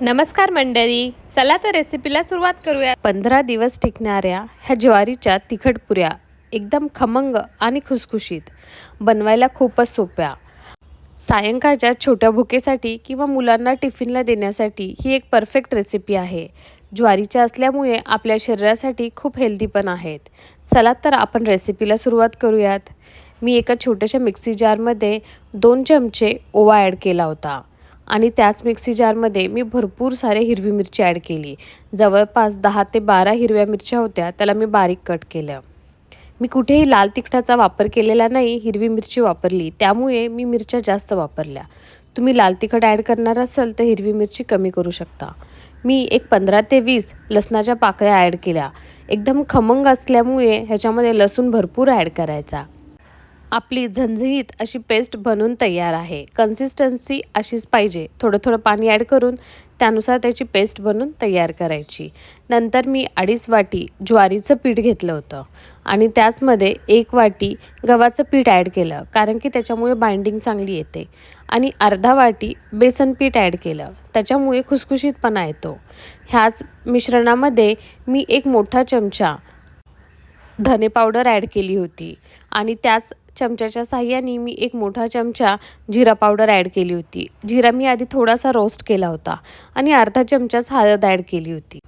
नमस्कार मंडळी चला तर रेसिपीला सुरुवात करूया. पंधरा दिवस टिकणाऱ्या ह्या ज्वारीच्या तिखट पुऱ्या एकदम खमंग आणि खुसखुशीत. बनवायला खूपच सोप्या. सायंकाळच्या छोट्या भुकेसाठी किंवा मुलांना टिफिनला देण्यासाठी ही एक परफेक्ट रेसिपी आहे. ज्वारीच्या असल्यामुळे आपल्या शरीरासाठी खूप हेल्दी पण आहेत. चला तर आपण रेसिपीला सुरुवात करूयात. मी एका छोट्याशा मिक्सी जारमध्ये दोन चमचे ओवा ॲड केला होता. आणि त्याच मिक्सी जारमध्ये मी भरपूर सारे हिरवी मिरची ॲड केली. जवळपास दहा ते बारा हिरव्या मिरच्या होत्या त्याला मी बारीक कट केलं. मी कुठेही लाल तिखटाचा वापर केलेला नाही हिरवी मिरची वापरली. त्यामुळे मी मिरच्या जास्त वापरल्या. तुम्ही लाल तिखट ॲड करणार असाल तर हिरवी मिरची कमी करू शकता. मी एक पंधरा ते वीस लसणाच्या पाकळ्या ॲड केल्या. एकदम खमंग असल्यामुळे ह्याच्यामध्ये लसूण भरपूर ॲड करायचा. आपली झणझणीत अशी पेस्ट बनून तयार आहे. कन्सिस्टन्सी अशीच पाहिजे. थोडं थोडं पाणी ॲड करून त्यानुसार त्याची पेस्ट बनवून तयार करायची. नंतर मी अडीच वाटी ज्वारीचं पीठ घेतलं होतं. आणि त्याचमध्ये एक वाटी गव्हाचं पीठ ॲड केलं कारण की त्याच्यामुळे बाइंडिंग चांगली येते. आणि अर्धा वाटी बेसन पीठ ॲड केलं त्याच्यामुळे खुसखुशीतपणा येतो. ह्याच मिश्रणामध्ये मी एक मोठा चमचा धने पावडर ॲड केली होती. आणि त्याच चमच्याच्या साह्याने मी एक मोठा चमचा जिरा पावडर ॲड केली होती. जिरा मी आधी थोडासा रोस्ट केला होता आणि अर्धा चमचाच हळद ॲड केली होती.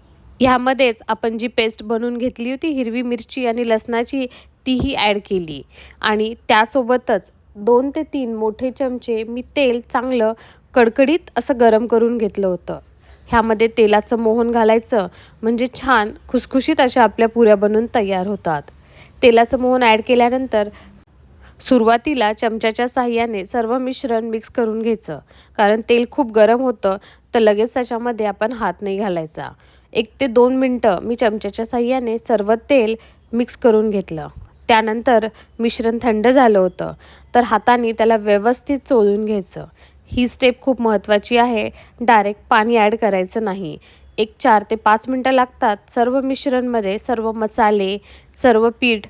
ह्यामध्येच आपण जी पेस्ट बनवून घेतली होती हिरवी मिरची आणि लसणाची तीही ॲड केली. आणि त्यासोबतच दोन ते तीन मोठे चमचे मी तेल चांगलं कडकडीत असं गरम करून घेतलं होतं. ह्यामध्ये तेलाचं मोहन घालायचं. म्हणजे छान खुसखुशीत अशा आपल्या पुऱ्या बनून तयार होतात. तेलाचं मोहन ॲड केल्यानंतर सुरुवातीला चमच्याच्या साह्याने सर्व मिश्रण मिक्स करून घ्यायचं. कारण तेल खूप गरम होतं तर लगेच त्याच्यामध्ये आपण हात नाही घालायचा. एक ते दोन मिनटं मी चमच्याच्या साह्याने सर्व तेल मिक्स करून घेतलं. त्यानंतर मिश्रण थंड झालं होतं तर हाताने त्याला व्यवस्थित चोळून घ्यायचं. ही स्टेप खूप महत्त्वाची आहे. डायरेक्ट पाणी ॲड करायचं नाही. एक चार ते पाच मिनटं लागतात. सर्व मिश्रणमध्ये सर्व मसाले सर्व पीठ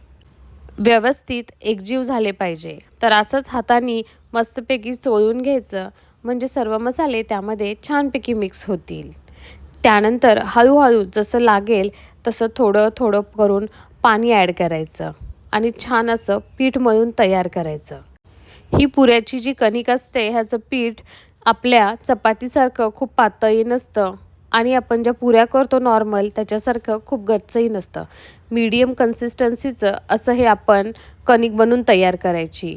व्यवस्थित एकजीव झाले पाहिजे. तर असंच हाताने मस्तपैकी चोळून घ्यायचं. म्हणजे सर्व मसाले त्यामध्ये छानपैकी मिक्स होतील. त्यानंतर हळूहळू जसं लागेल तसं थोडं थोडं करून पाणी ॲड करायचं. आणि छान असं पीठ मळून तयार करायचं. ही पुऱ्याची जी कणिक असते ह्याचं पीठ आपल्या चपातीसारखं खूप पातळही नसतं आणि आपण ज्या पुऱ्या करतो नॉर्मल त्याच्यासारखं खूप गच्चही नसतं. मीडियम कन्सिस्टन्सीचं असं हे आपण कणिक बनवून तयार करायची.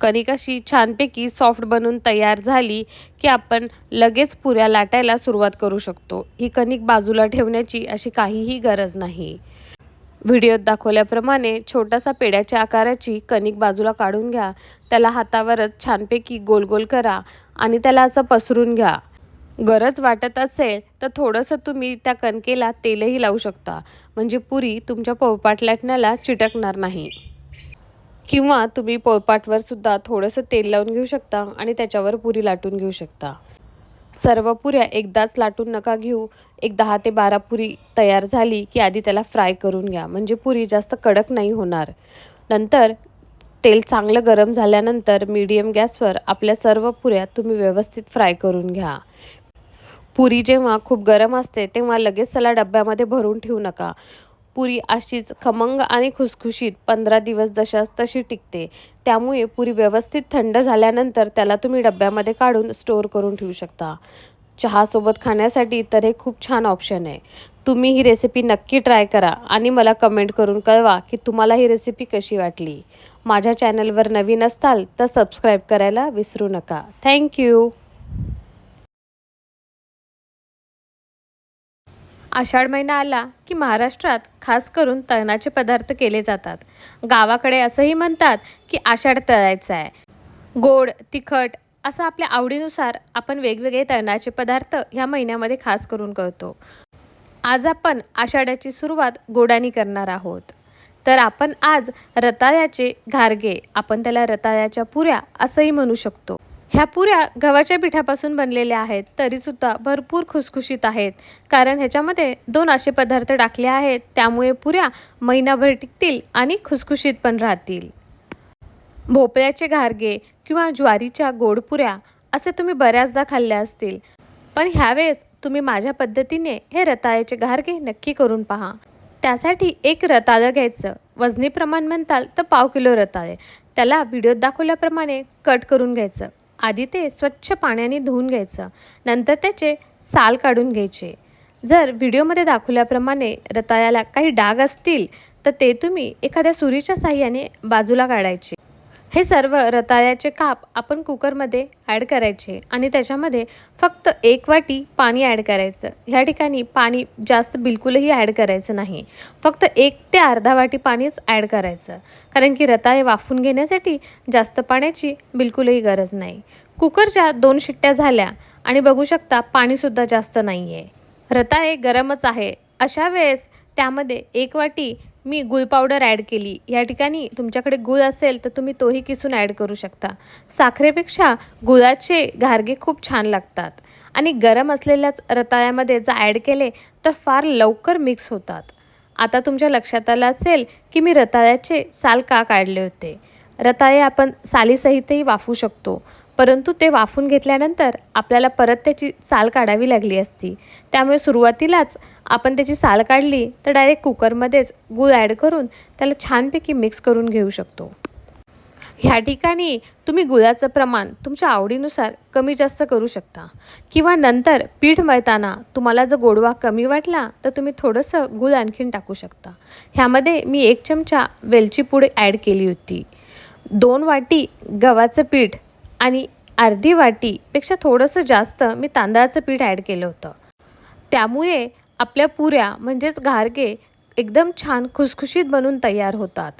कणिक अशी छानपैकी सॉफ्ट बनवून तयार झाली की आपण लगेच पुऱ्या लाटायला सुरुवात करू शकतो. ही कणिक बाजूला ठेवण्याची अशी काहीही गरज नाही. व्हिडिओत दाखवल्याप्रमाणे छोटासा पेड्याच्या आकाराची कणिक बाजूला काढून घ्या. त्याला हातावरच छानपैकी गोल गोल करा आणि त्याला असं पसरून घ्या. गरज वाटत असेल तर थोडंसं तुम्ही त्या कणकेला तेलही लावू शकता. म्हणजे पुरी तुमच्या पोळपाट लाटण्याला चिटकणार नाही. किंवा तुम्ही पोळपाटवर सुद्धा थोडंसं तेल लावून घेऊ शकता आणि त्याच्यावर पुरी लाटून घेऊ शकता. सर्व पुऱ्या एकदाच लाटून नका घेऊ. एक दहा ते बारा पुरी तयार झाली की आधी त्याला फ्राय करून घ्या. म्हणजे पुरी जास्त कडक नाही होणार. नंतर तेल चांगलं गरम झाल्यानंतर मीडियम गॅसवर आपल्या सर्व पुऱ्या तुम्ही व्यवस्थित फ्राय करून घ्या. पुरी जेव्हा खूप गरम असते तेव्हा लगेच त्याला डब्यामध्ये भरून ठेवू नका. पुरी अशीच खमंग आणि खुसखुशीत पंधरा दिवस जशास तशी टिकते. त्यामुळे पुरी व्यवस्थित थंड झाल्यानंतर त्याला तुम्ही डब्यामध्ये काढून स्टोअर करून ठेवू शकता. चहासोबत खाण्यासाठी तर हे खूप छान ऑप्शन आहे. तुम्ही ही रेसिपी नक्की ट्राय करा आणि मला कमेंट करून कळवा की तुम्हाला ही रेसिपी कशी वाटली. माझ्या चॅनलवर नवीन असताल तर सबस्क्राईब करायला विसरू नका. थँक्यू आषाढ महिना आला की महाराष्ट्रात खास करून तळणाचे पदार्थ केले जातात. गावाकडे असंही म्हणतात की आषाढ तळायचा आहे. गोड तिखट असं आपल्या आवडीनुसार आपण वेगवेगळे तळणाचे पदार्थ ह्या महिन्यामध्ये खास करून करतो. आज आपण आषाढ्याची सुरुवात गोडानी करणार आहोत. तर आपण आज रताळ्याचे घारगे आपण त्याला रताळ्याच्या पुऱ्या असंही म्हणू शकतो. ह्या पुऱ्या गव्हाच्या पिठापासून बनलेल्या आहेत तरीसुद्धा भरपूर खुसखुशीत आहेत. कारण ह्याच्यामध्ये दोन असे पदार्थ टाकले आहेत त्यामुळे पुऱ्या महिनाभर टिकतील आणि खुसखुशीत पण राहतील. भोपळ्याचे घारगे किंवा ज्वारीच्या गोड पुऱ्या असे तुम्ही बऱ्याचदा खाल्ल्या असतील. पण ह्यावेळेस तुम्ही माझ्या पद्धतीने हे रताळ्याचे घारगे नक्की करून पहा. त्यासाठी एक रताळं घ्यायचं. वजनी प्रमाण म्हणताल तर पाव किलो रताळे. त्याला व्हिडिओत दाखवल्याप्रमाणे कट करून घ्यायचं. आधी ते स्वच्छ पाण्याने धुवून घ्यायचं. नंतर त्याचे साल काढून घ्यायचे. जर व्हिडिओमध्ये दाखवल्याप्रमाणे रताळ्याला काही डाग असतील तर ते तुम्ही एखाद्या सुरीच्या साह्याने बाजूला काढायचे. हे सर्व रताळ्याचे काप आपण कुकरमध्ये ॲड करायचे आणि त्याच्यामध्ये फक्त एक वाटी पाणी ॲड करायचं. ह्या ठिकाणी पाणी जास्त बिलकुलही ॲड करायचं नाही. फक्त एक ते अर्धा वाटी पाणीच ॲड करायचं. कारण की रताळे वाफून घेण्यासाठी जास्त पाण्याची बिलकुलही गरज नाही. कुकरच्या दोन शिट्ट्या झाल्या आणि बघू शकता पाणीसुद्धा जास्त नाही आहे रताळे गरमच आहे. अशा वेळेस त्यामध्ये एक वाटी मी गुळ पावडर ॲड केली. या ठिकाणी तुमच्याकडे गुळ असेल तर तुम्ही तोही किसून ॲड करू शकता. साखरेपेक्षा गुळाचे घारगे खूप छान लागतात. आणि गरम असलेल्याच रताळ्यामध्ये जर ॲड केले तर फार लवकर मिक्स होतात. आता तुमच्या लक्षात आलं असेल की मी रताळ्याचे साल का काढले होते? रताळे आपण सालीसहितही वाफू शकतो. परंतु ते वाफून घेतल्यानंतर आपल्याला परत त्याची साल काढावी लागली असती. त्यामुळे सुरुवातीलाच आपण त्याची साल काढली तर डायरेक्ट कुकरमध्येच गूळ ॲड करून त्याला छानपैकी मिक्स करून घेऊ शकतो. ह्या ठिकाणी तुम्ही गुळाचं प्रमाण तुमच्या आवडीनुसार कमी जास्त करू शकता. किंवा नंतर पीठ मळताना तुम्हाला जर गोडवा कमी वाटला तर तुम्ही थोडंसं गुळ आणखीन टाकू शकता. ह्यामध्ये मी एक चमचा वेलची पूड ॲड केली होती. दोन वाटी गव्हाचं पीठ आणि अर्धी वाटीपेक्षा थोडंसं जास्त मी तांदळाचं पीठ ॲड केलं होतं. त्यामुळे आपल्या पुऱ्या म्हणजेच घारगे एकदम छान खुसखुशीत बनून तयार होतात.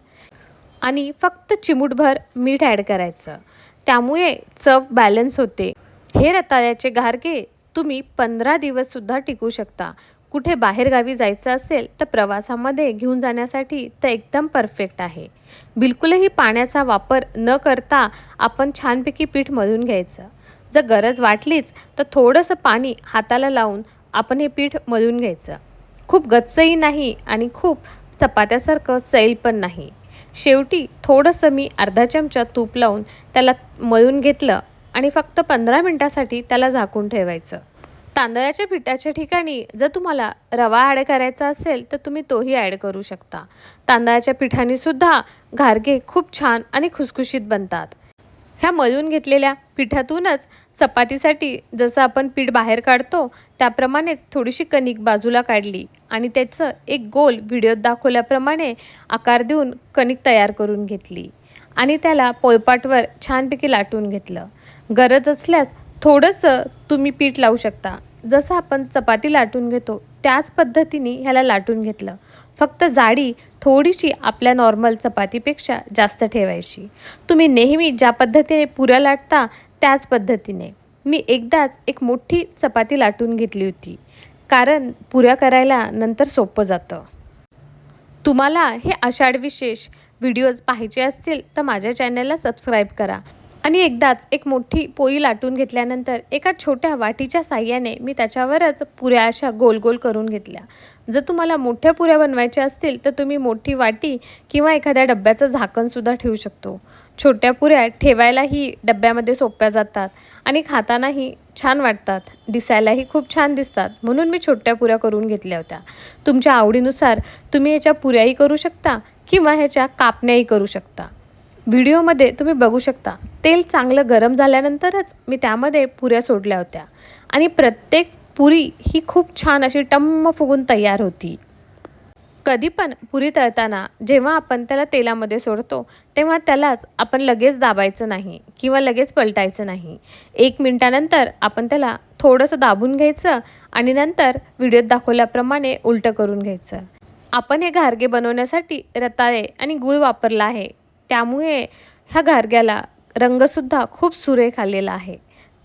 आणि फक्त चिमूटभर मीठ ॲड करायचं. त्यामुळे चव बॅलन्स होते. हे रताळ्याचे घारगे तुम्ही पंधरा दिवससुद्धा टिकू शकता. कुठे बाहेरगावी जायचं असेल तर प्रवासामध्ये घेऊन जाण्यासाठी तर एकदम परफेक्ट आहे. बिलकुलही पाण्याचा वापर न करता आपण छानपैकी पीठ मळून घ्यायचं. जर गरज वाटलीच तर थोडंसं पाणी हाताला लावून आपण हे पीठ मळून घ्यायचं. खूप गच्चही नाही आणि खूप चपात्यासारखं सैल पण नाही. शेवटी थोडंसं मी अर्धा चमचा तूप लावून त्याला मळून घेतलं आणि फक्त पंधरा मिनटासाठी त्याला झाकून ठेवायचं. तांदळाच्या पिठाच्या ठिकाणी जर तुम्हाला रवा ॲड करायचा असेल तर तुम्ही तोही ॲड करू शकता. तांदळाच्या पिठाने सुद्धा घारगे खूप छान आणि खुसखुशीत बनतात. ह्या मळून घेतलेल्या पिठातूनच चपातीसाठी जसं आपण पीठ बाहेर काढतो त्याप्रमाणेच थोडीशी कणिक बाजूला काढली आणि त्याचं एक गोल व्हिडिओत दाखवल्याप्रमाणे आकार देऊन कणिक तयार करून घेतली आणि त्याला पोळपाटवर छानपैकी लाटून घेतलं. गरज असल्यास थोडंसं तुम्ही पीठ लावू शकता. जसं आपण चपाती लाटून घेतो त्याच पद्धतीने ह्याला लाटून घेतलं. फक्त जाडी थोडीशी आपल्या नॉर्मल चपातीपेक्षा जास्त ठेवायची. तुम्ही नेहमी ज्या पद्धतीने पुऱ्या लाटता त्याच पद्धतीने. मी एकदाच एक मोठी चपाती लाटून घेतली होती. कारण पुऱ्या करायला नंतर सोपं जातं. तुम्हाला हे आषाढ विशेष व्हिडिओज पाहिजे असतील तर माझ्या चॅनलला सबस्क्राईब करा. आणि एकदाच एक मोठी पोळी लाटून घेतल्यानंतर एका छोट्या वाटीच्या साह्याने मी त्याच्यावरच पुऱ्या अशा गोल गोल करून घेतल्या. जर तुम्हाला मोठ्या पुऱ्या बनवायच्या असतील तर तुम्ही मोठी वाटी किंवा एखाद्या डब्याचं झाकणसुद्धा ठेवू शकतो. छोट्या पुऱ्या ठेवायलाही डब्यामध्ये सोप्या जातात आणि खातानाही छान वाटतात. दिसायलाही खूप छान दिसतात. म्हणून मी छोट्या पुऱ्या करून घेतल्या होत्या. तुमच्या आवडीनुसार तुम्ही ह्याच्या पुऱ्याही करू शकता किंवा ह्याच्या कापण्याही करू शकता. व्हिडिओमध्ये तुम्ही बघू शकता. तेल चांगलं गरम झाल्यानंतरच मी त्यामध्ये पुऱ्या सोडल्या होत्या. आणि प्रत्येक पुरी ही खूप छान अशी टम्म फुगून तयार होती. कधी पण पुरी तळताना जेव्हा आपण त्याला तेलामध्ये सोडतो तेव्हा त्यालाच आपण लगेच दाबायचं नाही किंवा लगेच पलटायचं नाही. एक मिनटानंतर आपण त्याला थोडंसं दाबून घ्यायचं आणि नंतर व्हिडिओत दाखवल्याप्रमाणे उलटं करून घ्यायचं. आपण हे घारगे बनवण्यासाठी रताळे आणि गूळ वापरला आहे. त्यामुळे ह्या घारग्याला रंगसुद्धा खूप सुरेख आलेला आहे.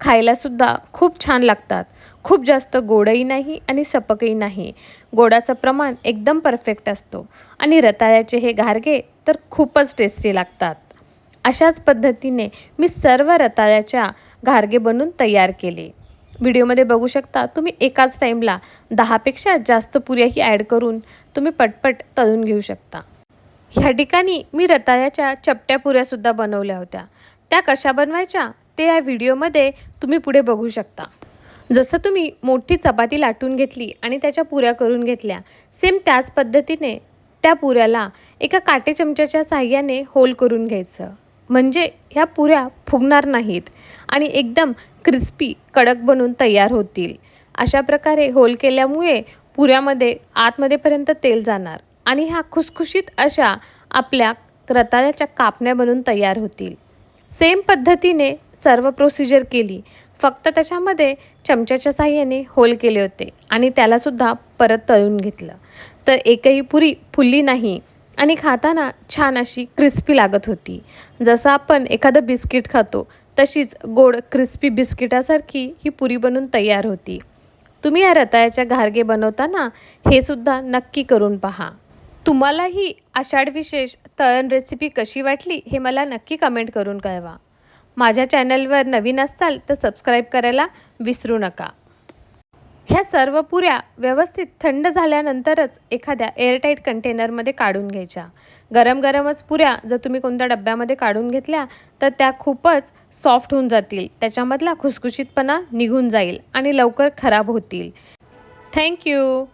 खायलासुद्धा खूप छान लागतात. खूप जास्त गोडही नाही आणि सपकही नाही. गोडाचं प्रमाण एकदम परफेक्ट असतो. आणि रताळ्याचे हे घारगे तर खूपच टेस्टी लागतात. अशाच पद्धतीने मी सर्व रताळ्याच्या घारगे बनवून तयार केले. व्हिडिओमध्ये बघू शकता तुम्ही एकाच टाईमला दहापेक्षा जास्त पुऱ्याही ॲड करून तुम्ही पटपट तळून घेऊ शकता. ह्या ठिकाणी मी रताळ्याच्या चपट्या पुऱ्यासुद्धा बनवल्या होत्या. त्या कशा बनवायच्या? ते या व्हिडिओमध्ये तुम्ही पुढे बघू शकता. जसं तुम्ही मोठी चपाती लाटून घेतली आणि त्याच्या पुऱ्या करून घेतल्या सेम त्याच पद्धतीने त्या पुऱ्याला एका काटे चमच्याच्या साह्याने होल करून घ्यायचं. म्हणजे ह्या पुऱ्या फुगणार नाहीत आणि एकदम क्रिस्पी कडक बनून तयार होतील. अशा प्रकारे होल केल्यामुळे पुऱ्यामध्ये आतमध्येपर्यंत तेल जाणार. आणि ह्या खुसखुशीत अशा आपल्या रताळ्याच्या कापण्या बनून तयार होतील. सेम पद्धतीने सर्व प्रोसिजर केली. फक्त त्याच्यामध्ये चमच्याच्या साह्याने होल केले होते आणि त्यालासुद्धा परत तळून घेतलं. तर एकही पुरी फुलली नाही आणि खाताना छान अशी क्रिस्पी लागत होती. जसं आपण एखादं बिस्किट खातो तशीच गोड क्रिस्पी बिस्किटासारखी ही पुरी बनून तयार होती. तुम्ही या रताळ्याच्या घारगे बनवताना हे सुद्धा नक्की करून पहा. तुम्हालाही आषाढ विशेष तळण रेसिपी कशी वाटली हे मला नक्की कमेंट करून कळवा. माझ्या चॅनलवर नवीन असाल तर सबस्क्राईब करायला विसरू नका. ह्या सर्व पुऱ्या व्यवस्थित थंड झाल्यानंतरच एखाद्या एअरटाईट कंटेनरमध्ये काढून घ्यायच्या. गरम गरमच पुऱ्या जर तुम्ही कोणत्या डब्यामध्ये काढून घेतल्या तर त्या खूपच सॉफ्ट होऊन जातील. त्याच्यामधला खुसखुशीतपणा निघून जाईल आणि लवकर खराब होतील. थँक्यू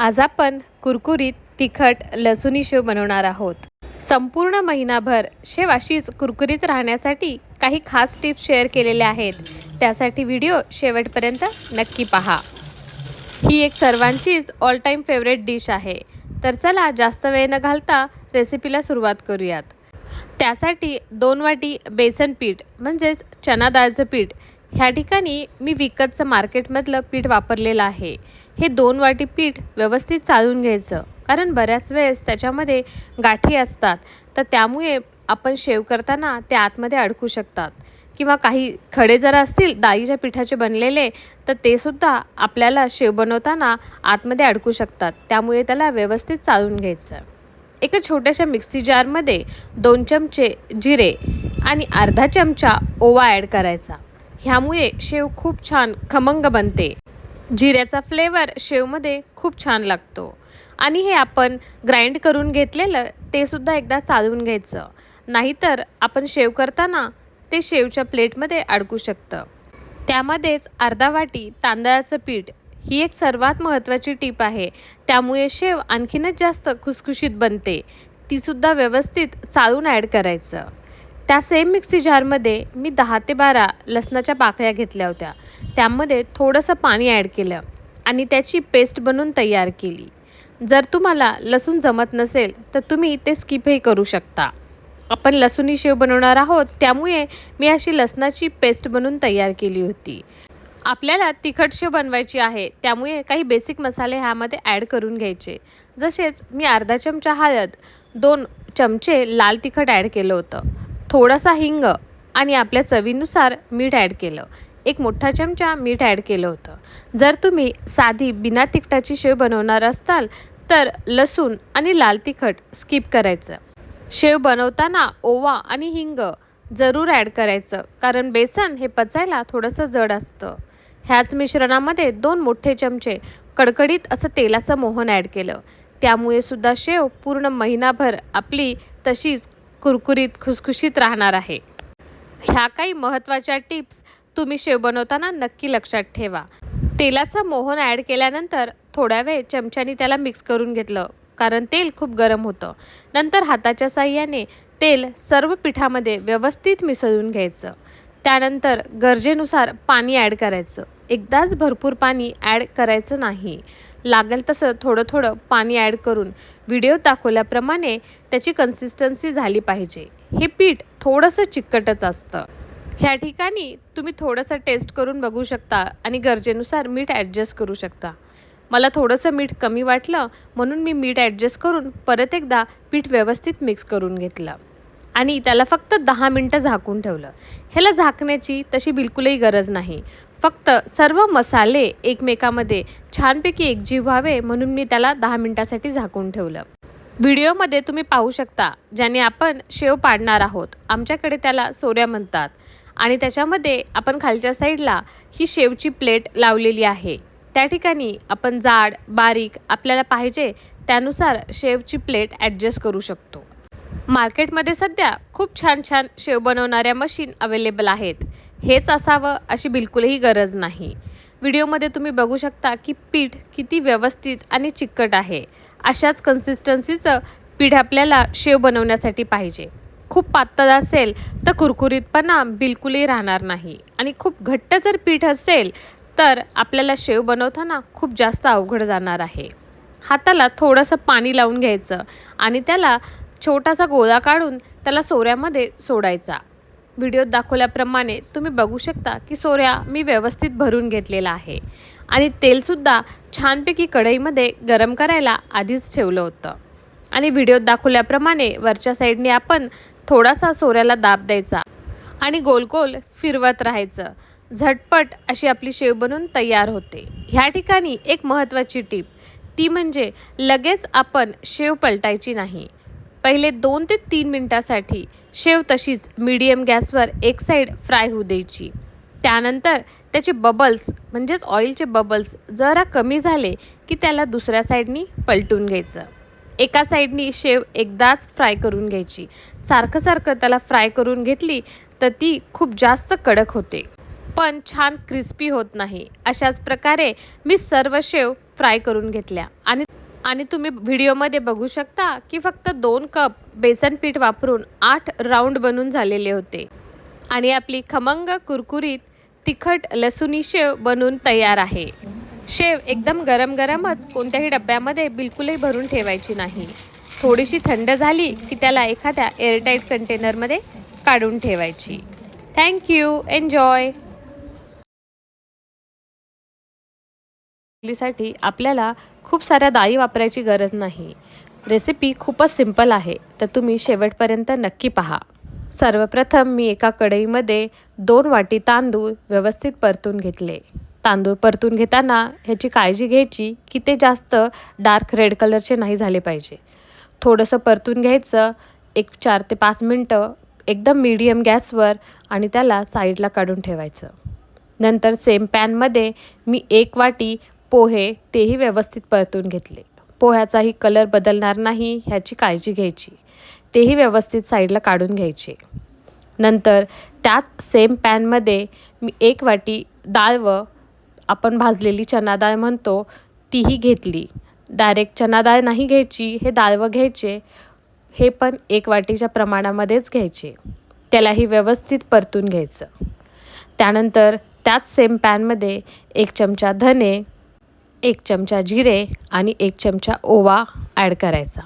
आज आपण कुरकुरीत तिखट लसुणी शेव बनवणार आहोत. संपूर्ण महिनाभर शेव अशीच कुरकुरीत राहण्यासाठी काही खास टिप्स शेअर केलेल्या आहेत. त्यासाठी व्हिडिओ शेवटपर्यंत नक्की पहा. ही एक सर्वांचीच ऑल टाईम फेवरेट डिश आहे. तर चला जास्त वेळ न घालता रेसिपीला सुरुवात करूयात. त्यासाठी दोन वाटी बेसन पीठ म्हणजेच चना डाळचं पीठ ह्या ठिकाणी मी विकतचं मार्केटमधलं पीठ वापरलेलं आहे. हे दोन वाटी पीठ व्यवस्थित चालून घ्यायचं. कारण बऱ्याच वेळेस त्याच्यामध्ये गाठी असतात. तर त्यामुळे आपण शेव करताना ते आतमध्ये अडकू शकतात. किंवा काही खडे जर असतील डाळीच्या पिठाचे बनलेले तर ते सुद्धा आपल्याला शेव बनवताना आतमध्ये अडकू शकतात. त्यामुळे त्याला व्यवस्थित चालून घ्यायचं. एका छोट्याशा मिक्सी जारमध्ये दोन चमचे जिरे आणि अर्धा चमचा ओवा ॲड करायचा. ह्यामुळे शेव खूप छान खमंग बनते. जिऱ्याचा फ्लेवर शेवमध्ये खूप छान लागतो. आणि हे आपण ग्राइंड करून घेतलेलं ते सुद्धा एकदा चालवून घ्यायचं. नाहीतर आपण शेव करताना ते शेवच्या प्लेटमध्ये अडकू शकतं. त्यामध्येच अर्धा वाटी तांदळाचं पीठ ही एक सर्वात महत्त्वाची टीप आहे. त्यामुळे शेव आणखीनच जास्त खुसखुशीत बनते. तीसुद्धा व्यवस्थित चाळून ॲड करायचं. त्या सेम मिक्सी जारमध्ये मी दहा ते बारा लसणाच्या पाकळ्या घेतल्या होत्या. त्यामध्ये थोडंसं पाणी ॲड केलं आणि त्याची पेस्ट बनवून तयार केली. जर तुम्हाला लसूण जमत नसेल तर तुम्ही ते स्किपही करू शकता. आपण लसूणी शेव बनवणार आहोत त्यामुळे मी अशी लसणाची पेस्ट बनवून तयार केली होती. आपल्याला तिखट शेव बनवायची आहे त्यामुळे काही बेसिक मसाले ह्यामध्ये ॲड करून घ्यायचे. जसेच मी अर्धा चमचा हळद दोन चमचे लाल तिखट ॲड केलं होतं. थोडासा हिंग आणि आपल्या चवीनुसार मीठ ॲड केलं. एक मोठा चमचा मीठ ॲड केलं होतं. जर तुम्ही साधी बिना तिखटाची शेव बनवणार असताल तर लसूण आणि लाल तिखट स्किप करायचं. शेव बनवताना ओवा आणि हिंग जरूर ॲड करायचं कारण बेसन हे पचायला थोडंसं जड असतं. ह्याच मिश्रणामध्ये दोन मोठे चमचे कडकडीत असं तेलाचं मोहन ॲड केलं. त्यामुळे सुद्धा शेव पूर्ण महिनाभर आपली तशीच कुरकुरीत खुसखुशीत राहणार आहे. ह्या काही महत्त्वाच्या टिप्स तुम्ही शेव बनवताना नक्की लक्षात ठेवा. तेलाचं मोहन ॲड केल्यानंतर थोड्या वेळ चमच्याने त्याला मिक्स करून घेतलं कारण तेल खूप गरम होतं. नंतर हाताच्या साह्याने तेल सर्व पिठामध्ये व्यवस्थित मिसळून घ्यायचं. त्यानंतर गरजेनुसार पाणी ॲड करायचं. एकदाच भरपूर पाणी ॲड करायचं नाही. लागेल तसं थोडं थोडं पाणी ॲड करून व्हिडिओ दाखवल्याप्रमाणे त्याची कन्सिस्टन्सी झाली पाहिजे. हे पीठ थोडंसं चिकटच असतं. ह्या ठिकाणी तुम्ही थोडंसं टेस्ट करून बघू शकता आणि गरजेनुसार मीठ ॲडजस्ट करू शकता. मला थोडंसं मीठ कमी वाटलं म्हणून मी मीठ ॲडजस्ट करून परत एकदा पीठ व्यवस्थित मिक्स करून घेतलं. आणि त्याला फक्त दहा मिनटं झाकून ठेवलं. ह्याला झाकण्याची तशी बिलकुलही गरज नाही. फक्त सर्व मसाले एकमेकामध्ये छानपैकी एकजीव व्हावे म्हणून मी त्याला दहा मिनटासाठी झाकून ठेवलं. व्हिडिओमध्ये तुम्ही पाहू शकता ज्याने आपण शेव पाडणार आहोत. आमच्याकडे त्याला सोऱ्या म्हणतात आणि त्याच्यामध्ये आपण खालच्या साईडला ही शेवची प्लेट लावलेली आहे. त्या ठिकाणी आपण जाड बारीक आपल्याला पाहिजे त्यानुसार शेवची प्लेट ॲडजस्ट करू शकतो. मार्केटमध्ये सध्या खूप छान छान शेव बनवणाऱ्या मशीन अवेलेबल आहेत. हेच असावं अशी बिलकुलही गरज नाही. व्हिडिओमध्ये तुम्ही बघू शकता की पीठ किती व्यवस्थित आणि चिकट आहे. अशाच कन्सिस्टन्सीचं पीठ आपल्याला शेव बनवण्यासाठी पाहिजे. खूप पातळ असेल तर कुरकुरीतपणा बिलकुलही राहणार नाही. आणि खूप घट्ट जर पीठ असेल तर आपल्याला शेव बनवताना खूप जास्त अवघड जाणार आहे. हाताला थोडंसं पाणी लावून घ्यायचं आणि त्याला छोटासा गोळा काढून त्याला सोऱ्यामध्ये सोडायचा. व्हिडिओत दाखवल्याप्रमाणे तुम्ही बघू शकता की सोऱ्या मी व्यवस्थित भरून घेतलेला आहे. आणि तेलसुद्धा छानपैकी कढईमध्ये गरम करायला आधीच ठेवलं होतं. आणि व्हिडिओत दाखवल्याप्रमाणे वरच्या साईडने आपण थोडासा सोऱ्याला दाब द्यायचा आणि गोल गोल फिरवत राहायचं. झटपट अशी आपली शेव बनून तयार होते. ह्या ठिकाणी एक महत्त्वाची टीप. ती म्हणजे लगेच आपण शेव पलटायची नाही. पहिले दोन ते तीन मिनटासाठी शेव तशीच मीडियम गॅसवर एक साईड फ्राय होऊ द्यायची. त्यानंतर त्याचे बबल्स म्हणजेच ऑइलचे बबल्स जरा कमी झाले की त्याला दुसऱ्या साईडनी पलटून घ्यायचं. एका साईडनी शेव एकदाच फ्राय करून घ्यायची. सारखं सारखं त्याला फ्राय करून घेतली तर ती खूप जास्त कडक होते. पण छान क्रिस्पी होत नाही. अशाच प्रकारे मी सर्व शेव फ्राय करून घेतल्या आणि आणि तुम्ही व्हिडिओमध्ये बघू शकता की फक्त दोन कप बेसन पीठ वापरून आठ राऊंड बनून झालेले होते. आणि आपली खमंग कुरकुरीत तिखट लसुणी शेव बनून तयार आहे. शेव एकदम गरम गरमच कोणत्याही डब्यामध्ये बिलकुलही भरून ठेवायची नाही. थोडीशी थंड झाली की त्याला एखाद्या एअरटाईट कंटेनरमध्ये काढून ठेवायची. Thank you enjoy! साठी आपल्याला खूप साऱ्या डाळी वापरायची गरज नाही. रेसिपी खूपच सिंपल आहे. तर तुम्ही शेवटपर्यंत नक्की पहा. सर्वप्रथम मी एका कढईमध्ये दोन वाटी तांदूळ व्यवस्थित परतून घेतले. तांदूळ परतून घेताना ह्याची काळजी घ्यायची की ते जास्त डार्क रेड कलरचे नाही झाले पाहिजे. थोडंसं परतून घ्यायचं. एक चार ते पाच मिनटं एकदम मीडियम गॅसवर आणि त्याला साईडला काढून ठेवायचं. नंतर सेम पॅनमध्ये मी एक वाटी पोहे तेही व्यवस्थित परतून घेतले. पोह्याचाही कलर बदलणार नाही ह्याची काळजी घ्यायची. तेही व्यवस्थित साईडला काढून घ्यायचे. नंतर त्याच सेम पॅनमध्ये मी एक वाटी डाळ व आपण भाजलेली चना डाळ म्हणतो तीही घेतली. डायरेक्ट चना डाळ नाही घ्यायची हे डाळवं घ्यायचे. हे पण एक वाटीच्या प्रमाणामध्येच घ्यायचे. त्यालाही व्यवस्थित परतून घ्यायचं. त्यानंतर त्याच सेम पॅनमध्ये एक चमचा धने एक चमचा जिरे आणि एक चमचा ओवा ॲड करायचा.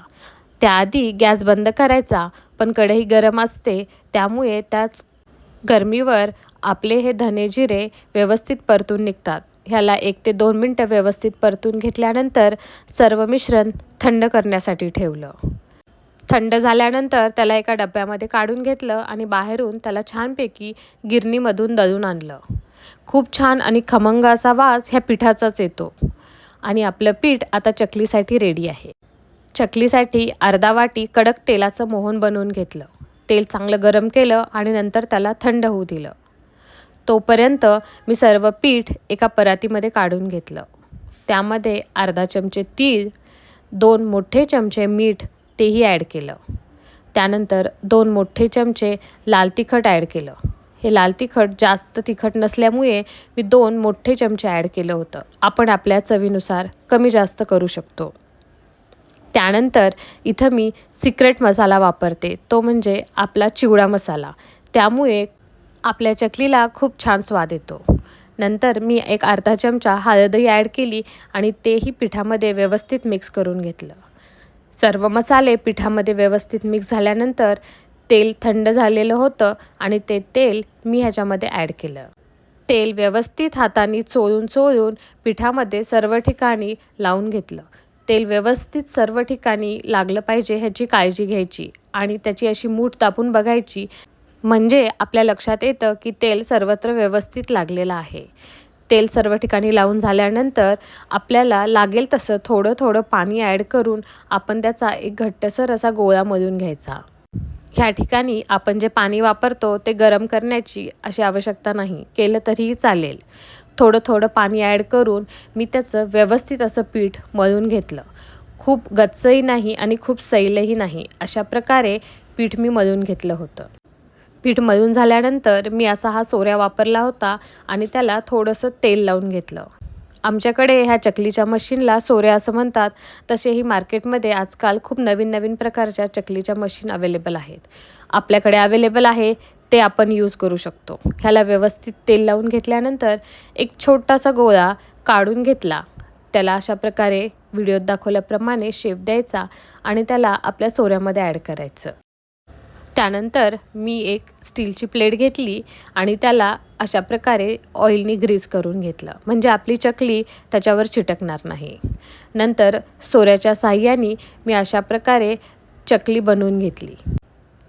त्याआधी गॅस बंद करायचा पण कढई गरम असते त्यामुळे त्याच गरमीवर आपले हे धने जिरे व्यवस्थित परतून निघतात. ह्याला एक ते दोन मिनटं व्यवस्थित परतून घेतल्यानंतर सर्व मिश्रण थंड करण्यासाठी ठेवलं. थंड झाल्यानंतर त्याला एका डब्यामध्ये काढून घेतलं आणि बाहेरून त्याला छानपैकी गिरणीमधून दळून आणलं. खूप छान आणि खमंग असा वास ह्या पिठाचाच येतो. आणि आपलं पीठ आता चकलीसाठी रेडी आहे. चकलीसाठी अर्धा वाटी कडक तेलाचं मोहन बनवून घेतलं. तेल चांगलं गरम केलं आणि नंतर त्याला थंड होऊ दिलं. तोपर्यंत मी सर्व पीठ एका परातीमध्ये काढून घेतलं. त्यामध्ये अर्धा चमचे तीळ दोन मोठे चमचे मीठ तेही ॲड केलं. त्यानंतर दोन मोठे चमचे लाल तिखट ॲड केलं. हे लाल तिखट जास्त तिखट नसल्यामुळे मी दोन मोठे चमचे ॲड केलं होतं. आपण आपल्या चवीनुसार कमी जास्त करू शकतो. त्यानंतर इथं मी सिक्रेट मसाला वापरते. तो म्हणजे आपला चिवडा मसाला. त्यामुळे आपल्या चकलीला खूप छान स्वाद येतो. नंतर मी एक अर्धा चमचा हळदही ॲड केली आणि तेही पिठामध्ये व्यवस्थित मिक्स करून घेतलं. सर्व मसाले पिठामध्ये व्यवस्थित मिक्स झाल्यानंतर तेल थंड झालेलं होतं आणि ते तेल मी ह्याच्यामध्ये ॲड केलं. तेल व्यवस्थित हाताने चोळून चोळून पिठामध्ये सर्व ठिकाणी लावून घेतलं. तेल व्यवस्थित सर्व ठिकाणी लागलं पाहिजे ह्याची काळजी घ्यायची आणि त्याची अशी मूठ तापून बघायची. म्हणजे आपल्या लक्षात येतं की तेल सर्वत्र व्यवस्थित लागलेलं आहे. तेल सर्व ठिकाणी लावून झाल्यानंतर आपल्याला लागेल तसं थोडं थोडं पाणी ॲड करून आपण त्याचा एक घट्टसर असा गोळा मळून घ्यायचा. ह्या ठिकाणी आपण जे पाणी वापरतो ते गरम करण्याची अशी आवश्यकता नाही. केलं तरीही चालेल. थोडं थोडं पाणी ॲड करून मी त्याचं व्यवस्थित असं पीठ मळून घेतलं. खूप गच्चही नाही आणि खूप सैलही नाही. अशा प्रकारे पीठ मी मळून घेतलं होतं. पीठ मळून झाल्यानंतर मी असा हा सोऱ्या वापरला होता आणि त्याला थोडंसं तेल लावून घेतलं. आमच्याकडे ह्या चकलीच्या मशीनला सोऱ्या असं म्हणतात. तसेही मार्केटमध्ये आजकाल खूप नवीन नवीन प्रकारच्या चकलीच्या मशीन अवेलेबल आहेत. आपल्याकडे अवेलेबल आहे ते आपण यूज करू शकतो. ह्याला व्यवस्थित तेल लावून घेतल्यानंतर एक छोटासा गोळा काढून घेतला. त्याला अशा प्रकारे व्हिडिओत दाखवल्याप्रमाणे शेप द्यायचा आणि त्याला आपल्या सोऱ्यामध्ये ॲड करायचं. त्यानंतर मी एक स्टीलची प्लेट घेतली आणि त्याला अशा प्रकारे ऑइलनी ग्रीस करून घेतलं. म्हणजे आपली चकली त्याच्यावर चिटकणार नाही. नंतर सोऱ्याच्या साह्याने मी अशा प्रकारे चकली बनवून घेतली.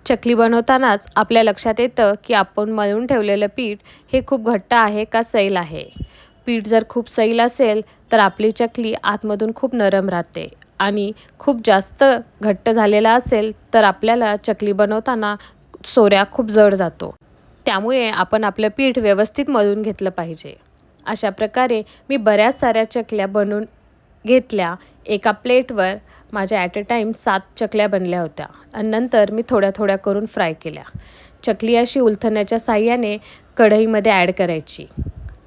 चकली बनवतानाच आपल्या लक्षात येतं की आपण मळून ठेवलेलं पीठ हे खूप घट्ट आहे का सैल आहे? पीठ जर खूप सैल असेल तर आपली चकली आतमधून खूप नरम राहते. आणि खूप जास्त घट्ट झालेला असेल तर आपल्याला चकली बनवताना सोऱ्या खूप जड जातो. त्यामुळे आपण आपलं पीठ व्यवस्थित मळून घेतलं पाहिजे. अशा प्रकारे मी बऱ्याच साऱ्या चकल्या बनवून घेतल्या. एका प्लेटवर माझ्या ॲट अ टाईम सात चकल्या बनल्या होत्या आणि नंतर मी थोड्या थोड्या करून फ्राय केल्या. चकली अशी उलथण्याच्या साह्याने कढईमध्ये ॲड करायची.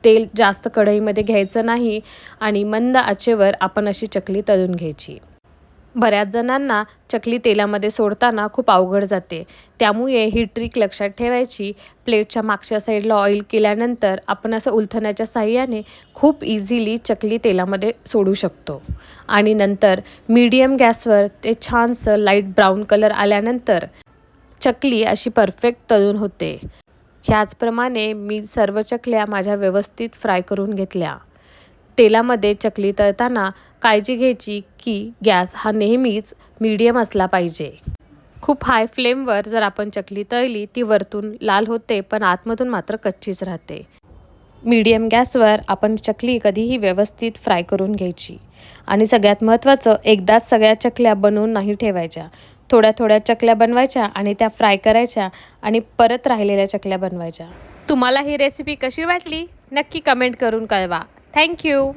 तेल जास्त कढईमध्ये घ्यायचं नाही आणि मंद आचेवर आपण अशी चकली तळून घ्यायची. बऱ्याच जणांना चकली तेलामध्ये सोडताना खूप अवघड जाते. त्यामुळे ही ट्रिक लक्षात ठेवायची. प्लेटच्या मागच्या साईडला ऑइल केल्यानंतर आपण असं उलथण्याच्या साह्याने खूप इझिली चकली तेलामध्ये सोडू शकतो. आणि नंतर मीडियम गॅसवर ते छानसं लाइट ब्राऊन कलर आल्यानंतर चकली अशी परफेक्ट तळून होते. ह्याचप्रमाणे मी सर्व चकल्या माझ्या व्यवस्थित फ्राय करून घेतल्या. तेलामध्ये चकली तळताना काळजी घ्यायची की गॅस हा नेहमीच मीडियम असला पाहिजे. खूप हाय फ्लेमवर जर आपण चकली तळली ती वरतून लाल होते पण आतमधून मात्र कच्चीच राहते. मीडियम गॅसवर आपण चकली कधीही व्यवस्थित फ्राय करून घ्यायची. आणि सगळ्यात महत्त्वाचं एकदाच सगळ्या चकल्या बनवून नाही ठेवायच्या. थोड्या थोड्या चकल्या बनवायच्या आणि त्या फ्राय करायच्या आणि परत राहिलेल्या चकल्या बनवायच्या. तुम्हाला ही रेसिपी कशी वाटली? नक्की कमेंट करून कळवा. थँक्यू